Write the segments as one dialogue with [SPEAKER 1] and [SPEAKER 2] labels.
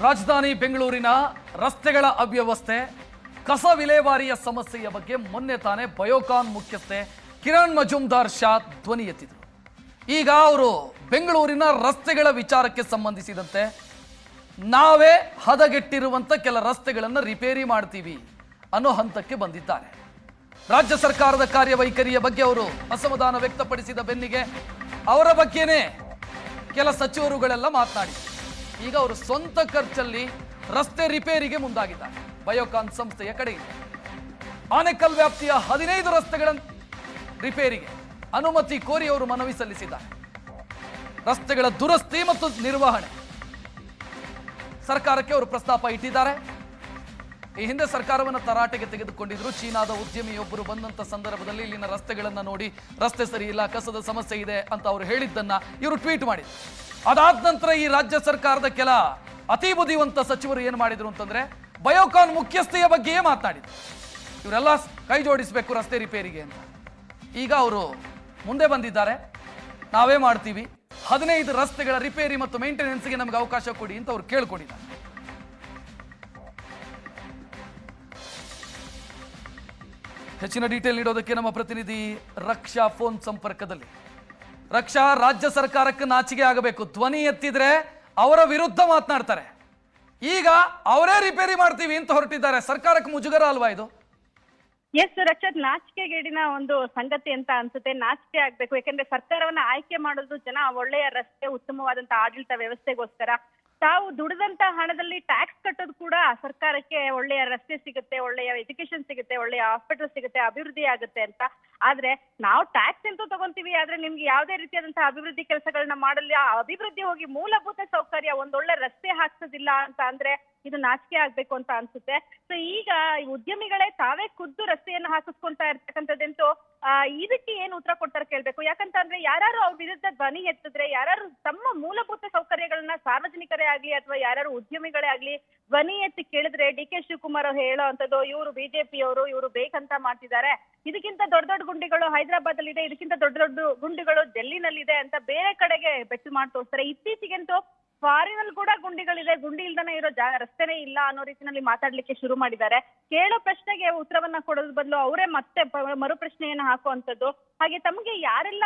[SPEAKER 1] ರಾಜಧಾನಿ ಬೆಂಗಳೂರಿನ ರಸ್ತೆಗಳ ಅವ್ಯವಸ್ಥೆ, ಕಸ ವಿಲೇವಾರಿಯ ಸಮಸ್ಯೆಯ ಬಗ್ಗೆ ಮೊನ್ನೆ ತಾನೇ ಬಯೋಕಾನ್ ಮುಖ್ಯಸ್ಥೆ ಕಿರಣ್ ಮಜುಮ್ದಾರ್ ಶಾ ಧ್ವನಿ ಎತ್ತಿದರು. ಈಗ ಅವರು ಬೆಂಗಳೂರಿನ ರಸ್ತೆಗಳ ವಿಚಾರಕ್ಕೆ ಸಂಬಂಧಿಸಿದಂತೆ, ನಾವೇ ಹದಗೆಟ್ಟಿರುವಂಥ ಕೆಲ ರಸ್ತೆಗಳನ್ನು ರಿಪೇರಿ ಮಾಡ್ತೀವಿ ಅನ್ನೋ ಹಂತಕ್ಕೆ ಬಂದಿದ್ದಾರೆ. ರಾಜ್ಯ ಸರ್ಕಾರದ ಕಾರ್ಯವೈಖರಿಯ ಬಗ್ಗೆ ಅವರು ಅಸಮಾಧಾನ ವ್ಯಕ್ತಪಡಿಸಿದ ಬೆನ್ನಿಗೆ ಅವರ ಬಗ್ಗೆನೇ ಕೆಲ ಸಚಿವರುಗಳೆಲ್ಲ ಮಾತನಾಡಿ ಈಗ ಅವರು ಸ್ವಂತ ಖರ್ಚಲ್ಲಿ ರಸ್ತೆ ರಿಪೇರಿಗೆ ಮುಂದಾಗಿದ್ದಾರೆ. ಬಯೋಕಾನ್ ಸಂಸ್ಥೆಯ ಕಡೆಯಿಂದ. ಆನೆಕಲ್ ವ್ಯಾಪ್ತಿಯ ಹದಿನೈದು ರಸ್ತೆಗಳ ರಿಪೇರಿಗೆ ಅನುಮತಿ ಕೋರಿ ಅವರು ಮನವಿ ಸಲ್ಲಿಸಿದ್ದಾರೆ. ರಸ್ತೆಗಳ ದುರಸ್ತಿ ಮತ್ತು ನಿರ್ವಹಣೆ. ಸರ್ಕಾರಕ್ಕೆ ಅವರು ಪ್ರಸ್ತಾಪ ಇಟ್ಟಿದ್ದಾರೆ. ಈ ಹಿಂದೆ ಸರ್ಕಾರವನ್ನು ತರಾಟೆಗೆ ತೆಗೆದುಕೊಂಡಿದ್ರು. ಚೀನಾದ ಉದ್ಯಮಿಯೊಬ್ಬರು ಬಂದಂತ ಸಂದರ್ಭದಲ್ಲಿ ಇಲ್ಲಿನ ರಸ್ತೆಗಳನ್ನ ನೋಡಿ, ರಸ್ತೆ ಸರಿ ಇಲ್ಲ, ಕಸದ ಸಮಸ್ಯೆ ಇದೆ ಅಂತ ಅವರು ಹೇಳಿದ್ದನ್ನ ಇವರು ಟ್ವೀಟ್ ಮಾಡಿದ್ರು. ಅದಾದ ನಂತರ ಈ ರಾಜ್ಯ ಸರ್ಕಾರದ ಕೆಲ ಅತಿ ಬುದ್ಧಿವಂತ ಸಚಿವರು ಏನು ಮಾಡಿದ್ರು ಅಂತಂದ್ರೆ, ಬಯೋಕಾನ್ ಮುಖ್ಯಸ್ಥೆಯ ಬಗ್ಗೆಯೇ ಮಾತನಾಡಿದ್ರು. ಇವರೆಲ್ಲ ಕೈ ಜೋಡಿಸಬೇಕು ರಸ್ತೆ ರಿಪೇರಿಗೆ ಅಂತ. ಈಗ ಅವರು ಮುಂದೆ ಬಂದಿದ್ದಾರೆ. ನಾವೇ ಮಾಡ್ತೀವಿ. ಹದಿನೈದು ರಸ್ತೆಗಳ ರಿಪೇರಿ ಮತ್ತು ಮೇಂಟೆನೆನ್ಸ್ಗೆ ನಮಗೆ ಅವಕಾಶ ಕೊಡಿ ಅಂತ ಅವ್ರು ಕೇಳ್ಕೊಂಡಿದ್ದಾರೆ. ಹೆಚ್ಚಿನ ಡೀಟೇಲ್ ನೀಡೋದಕ್ಕೆ ನಮ್ಮ ಪ್ರತಿನಿಧಿ ರಕ್ಷಾ ಫೋನ್ ಸಂಪರ್ಕದಲ್ಲಿ. ರಕ್ಷಾ, ರಾಜ್ಯ ಸರ್ಕಾರಕ್ಕೆ ನಾಚಿಕೆ ಆಗಬೇಕು. ಧ್ವನಿ ಎತ್ತಿದ್ರೆ ಅವರ ವಿರುದ್ಧ ಮಾತನಾಡ್ತಾರೆ. ಈಗ ಅವರೇ ರಿಪೇರಿ ಮಾಡ್ತೀವಿ ಅಂತ ಹೊರಟಿದ್ದಾರೆ. ಸರ್ಕಾರಕ್ಕೆ ಮುಜುಗರ ಅಲ್ವಾ ಇದು?
[SPEAKER 2] ಎಸ್ ರಕ್ಷಾ, ನಾಚಿಕೆಗೇಡಿನ ಒಂದು ಸಂಗತಿ ಅಂತ ಅನ್ಸುತ್ತೆ. ನಾಚಿಕೆ ಆಗ್ಬೇಕು. ಯಾಕಂದ್ರೆ ಸರ್ಕಾರವನ್ನ ಆಯ್ಕೆ ಮಾಡೋದು ಜನ ಒಳ್ಳೆಯ ರಸ್ತೆ, ಉತ್ತಮವಾದಂತ ಆಡಳಿತ ವ್ಯವಸ್ಥೆಗೋಸ್ಕರ. ತಾವು ದುಡಿದಂತ ಹಣದಲ್ಲಿ ಟ್ಯಾಕ್ಸ್ ಕಟ್ಟೋದು ಕೂಡ ಸರ್ಕಾರಕ್ಕೆ ಒಳ್ಳೆಯ ರಸ್ತೆ ಸಿಗುತ್ತೆ, ಒಳ್ಳೆಯ ಎಜುಕೇಶನ್ ಸಿಗುತ್ತೆ, ಒಳ್ಳೆಯ ಹಾಸ್ಪಿಟಲ್ ಸಿಗುತ್ತೆ, ಅಭಿವೃದ್ಧಿ ಆಗುತ್ತೆ ಅಂತ. ಆದ್ರೆ ನಾವು ಟ್ಯಾಕ್ಸ್ ಎಂತೂ ತಗೊಂತೀವಿ, ಆದ್ರೆ ನಿಮ್ಗೆ ಯಾವುದೇ ರೀತಿಯಾದಂತಹ ಅಭಿವೃದ್ಧಿ ಕೆಲಸಗಳನ್ನ ಮಾಡಲಿ ಆ ಅಭಿವೃದ್ಧಿ ಹೋಗಿ ಮೂಲಭೂತ ಸೌಕರ್ಯ, ಒಂದೊಳ್ಳೆ ರಸ್ತೆ ಹಾಕ್ಸೋದಿಲ್ಲ ಅಂತ ಅಂದ್ರೆ ಇದು ನಾಚಿಕೆ ಆಗ್ಬೇಕು ಅಂತ ಅನ್ಸುತ್ತೆ. ಸೊ ಈಗ ಉದ್ಯಮಿಗಳೇ ತಾವೇ ಖುದ್ದು ರಸ್ತೆಯನ್ನು ಹಾಕಿಸ್ಕೊಂತಾ ಇರ್ತಕ್ಕಂಥದ್ದಂತೂ ಇದಕ್ಕೆ ಏನು ಉತ್ತರ ಕೊಡ್ತಾರೆ ಕೇಳ್ಬೇಕು? ಯಾಕಂತಂದ್ರೆ ಯಾರು ಅವ್ರ ವಿರುದ್ಧ ಧ್ವನಿ ಎತ್ತಿದ್ರೆ ಯಾರು ತಮ್ಮ ಮೂಲಭೂತ ಸೌಕರ್ಯಗಳನ್ನ ಸಾರ್ವಜನಿಕರೇ ಆಗ್ಲಿ ಅಥವಾ ಯಾರು ಉದ್ಯಮಿಗಳೇ ಆಗ್ಲಿ ಧ್ವನಿ ಎತ್ತಿ ಕೇಳಿದ್ರೆ ಡಿ ಕೆ ಶಿವಕುಮಾರ್ ಅವ್ರು ಹೇಳೋ ಅಂತದ್ದು ಇವರು ಬಿಜೆಪಿಯವರು ಇವರು ಬೇಕಂತ ಮಾಡ್ತಿದ್ದಾರೆ. ಇದಕ್ಕಿಂತ ದೊಡ್ಡ ದೊಡ್ಡ ಗುಂಡಿಗಳು ಹೈದರಾಬಾದ್ ಅಲ್ಲಿ ಇದೆ ಇದಕ್ಕಿಂತ ದೊಡ್ಡ ದೊಡ್ಡ ಗುಂಡಿಗಳು ಡೆಲ್ಲಿನಲ್ಲಿ ಇದೆ ಅಂತ ಬೇರೆ ಕಡೆಗೆ ಬೆಟ್ಟು ಮಾಡಿ ತೋರಿಸ್ತಾರೆ. ಇತ್ತೀಚೆಗಂತೂ ಫಾರಿನಲ್ಲಿ ಕೂಡ ಗುಂಡಿಗಳಿದೆ. ಗುಂಡಿ ಇಲ್ದನೆ ಇರೋ ಜಾ, ರಸ್ತೆನೇ ಇಲ್ಲ ಅನ್ನೋ ರೀತಿನಲ್ಲಿ ಮಾತಾಡ್ಲಿಕ್ಕೆ ಶುರು ಮಾಡಿದ್ದಾರೆ. ಕೇಳೋ ಪ್ರಶ್ನೆಗೆ ಉತ್ತರವನ್ನ ಕೊಡೋದ್ ಬದಲು ಅವರೇ ಮತ್ತೆ ಮರು ಪ್ರಶ್ನೆಯನ್ನ ಹಾಕುವಂತದ್ದು ಹಾಗೆ ತಮಗೆ ಯಾರೆಲ್ಲ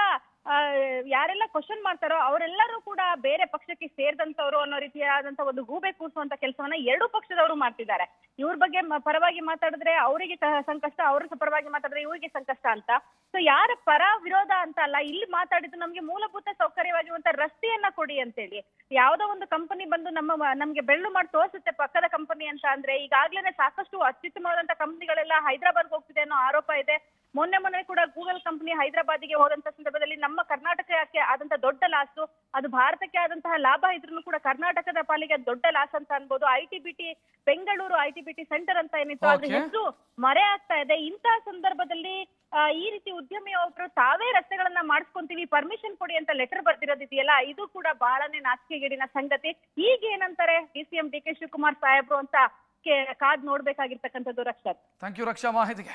[SPEAKER 2] ಯಾರೆಲ್ಲ ಕ್ವಶನ್ ಮಾಡ್ತಾರೋ ಅವರೆಲ್ಲರೂ ಕೂಡ ಬೇರೆ ಪಕ್ಷಕ್ಕೆ ಸೇರಿದಂತವ್ರು ಅನ್ನೋ ರೀತಿಯಾದಂತ ಒಂದು ಗೂಬೆ ಕೂರಿಸುವಂತ ಕೆಲಸವನ್ನ ಎರಡೂ ಪಕ್ಷದವರು ಮಾಡ್ತಿದ್ದಾರೆ. ಇವ್ರ ಬಗ್ಗೆ ಪರವಾಗಿ ಮಾತಾಡಿದ್ರೆ ಅವರಿಗೆ ಸಂಕಷ್ಟ, ಅವ್ರ ಪರವಾಗಿ ಮಾತಾಡಿದ್ರೆ ಇವರಿಗೆ ಸಂಕಷ್ಟ ಅಂತ. ಸೊ ಯಾರ ಪರ ವಿರೋಧ ಅಂತ ಅಲ್ಲ, ಇಲ್ಲಿ ಮಾತಾಡಿದ್ದು ನಮ್ಗೆ ಮೂಲಭೂತ ಸೌಕರ್ಯವಾಗಿರುವಂತ ರಸ್ತೆಯನ್ನ ಕೊಡಿ ಅಂತೇಳಿ. ಯಾವ್ದೋ ಒಂದು ಕಂಪನಿ ಬಂದು ನಮ್ಮ ನಮ್ಗೆ ಬೆಳ್ಳು ಮಾಡಿ ತೋರಿಸುತ್ತೆ ಪಕ್ಕದ ಕಂಪನಿ ಅಂತ ಅಂದ್ರೆ, ಈಗಾಗ್ಲೇನೆ ಸಾಕಷ್ಟು ಅತ್ಯುತ್ತಮವಾದಂತ ಕಂಪನಿಗಳೆಲ್ಲ ಹೈದರಾಬಾದ್ಗೆ ಹೋಗ್ತಿದೆ ಅನ್ನೋ ಆರೋಪ ಇದೆ. ಮೊನ್ನೆ ಮೊನ್ನೆ ಕೂಡ ಗೂಗಲ್ ಕಂಪನಿ ಹೈದರಾಬಾದಿಗೆ ಹೋದಂತ ಸಂದರ್ಭದಲ್ಲಿ ನಮ್ಮ ಕರ್ನಾಟಕಕ್ಕೆ ಆದಂತ ದೊಡ್ಡ ಲಾಸು ಅದು ಭಾರತಕ್ಕೆ ಆದಂತಹ ಲಾಭ ಇದ್ರೂ ಕೂಡ ಕರ್ನಾಟಕದ ಪಾಲಿಗೆ ಅದು ದೊಡ್ಡ ಲಾಸ್ ಅಂತ ಅನ್ಬೋದು. I T B T Bengaluru I T B T centre ಅಂತ ಏನಿತ್ತು ಅದ್ರ. ಹೆಸರು ಮರೆ ಆಗ್ತಾ ಇದೆ. ಇಂತಹ ಸಂದರ್ಭದಲ್ಲಿ ಈ ರೀತಿ ಉದ್ಯಮಿ ಒಬ್ರು ತಾವೇ ರಸ್ತೆಗಳನ್ನ ಮಾಡಿಸ್ಕೊಂತೀವಿ ಪರ್ಮಿಷನ್ ಕೊಡಿ ಅಂತ ಲೆಟರ್ ಬರ್ದಿರೋದಿದೆಯಲ್ಲ ಇದು ಕೂಡ ಬಹಳನೇ ನಾಚಿಕೆಗೇಡಿನ ಸಂಗತಿ. ಈಗ ಏನಂತಾರೆ D C M D K Shivakumar ಸಾಹೇಬ್ರು ಅಂತ ಕಾದ್ ನೋಡ್ಬೇಕಾಗಿರ್ತಕ್ಕಂಥದ್ದು ರಕ್ಷಾ
[SPEAKER 1] ಥ್ಯಾಂಕ್ ಯು ರಕ್ಷಾ ಮಾಹಿತಿಗೆ.